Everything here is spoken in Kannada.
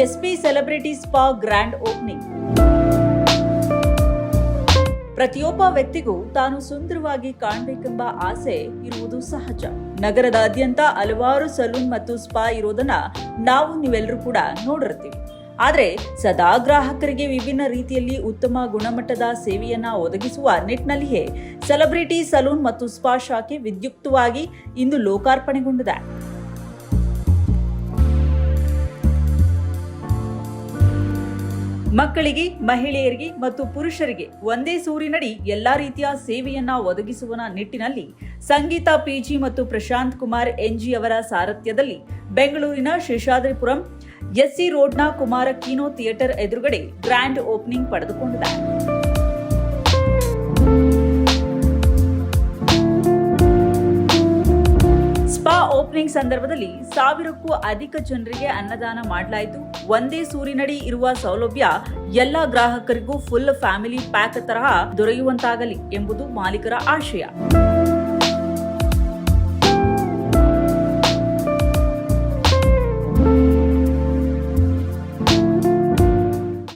SP celebrity spa grand opening. ಪ್ರತಿಯೊಬ್ಬ ವ್ಯಕ್ತಿಗೂ ತಾನು ಸುಂದರವಾಗಿ ಕಾಣಬೇಕೆಂಬ ಆಸೆ ಇರುವುದು ಸಹಜ. ನಗರದಾದ್ಯಂತ ಹಲವಾರು ಸಲೂನ್ ಮತ್ತು ಸ್ಪಾ ಇರೋದನ್ನ ನಾವು ನೀವೆಲ್ಲರೂ ಕೂಡ ನೋಡಿರ್ತೀವಿ. ಆದರೆ ಸದಾ ಗ್ರಾಹಕರಿಗೆ ವಿಭಿನ್ನ ರೀತಿಯಲ್ಲಿ ಉತ್ತಮ ಗುಣಮಟ್ಟದ ಸೇವೆಯನ್ನ ಒದಗಿಸುವ ನಿಟ್ಟಿನಲ್ಲಿಯೇ ಸೆಲೆಬ್ರಿಟಿ ಸಲೂನ್ ಮತ್ತು ಸ್ಪಾ ಶಾಖೆ ವಿದ್ಯುಕ್ತವಾಗಿ ಇಂದು ಲೋಕಾರ್ಪಣೆಗೊಂಡಿದೆ. ಮಕ್ಕಳಿಗೆ, ಮಹಿಳೆಯರಿಗೆ ಮತ್ತು ಪುರುಷರಿಗೆ ಒಂದೇ ಸೂರಿನಡಿ ಎಲ್ಲಾ ರೀತಿಯ ಸೇವೆಯನ್ನ ಒದಗಿಸುವ ನಿಟ್ಟಿನಲ್ಲಿ ಸಂಗೀತ ಪಿಜಿ ಮತ್ತು ಪ್ರಶಾಂತ್ ಕುಮಾರ್ ಎನ್ಜಿ ಅವರ ಸಾರಥ್ಯದಲ್ಲಿ ಬೆಂಗಳೂರಿನ ಶೇಷಾದ್ರಿಪುರಂ ಎಸ್ಸಿ ರೋಡ್ನ ಕುಮಾರ ಕೀನೋ ಥಿಯೇಟರ್ ಎದುರುಗಡೆ ಗ್ರ್ಯಾಂಡ್ ಓಪನಿಂಗ್ ಪಡೆದುಕೊಂಡಿದೆ ಓಪನಿಂಗ್ ಸಂದರ್ಭದಲ್ಲಿ ಸಾವಿರಕ್ಕೂ ಅಧಿಕ ಜನರಿಗೆ ಅನ್ನದಾನ ಮಾಡಲಾಯಿತು. ಒಂದೇ ಸೂರಿನಡಿ ಇರುವ ಸೌಲಭ್ಯ ಎಲ್ಲ ಗ್ರಾಹಕರಿಗೂ ಫುಲ್ ಫ್ಯಾಮಿಲಿ ಪ್ಯಾಕ್ ತರಹ ದೊರೆಯುವಂತಾಗಲಿ ಎಂಬುದು ಮಾಲೀಕರ ಆಶಯ.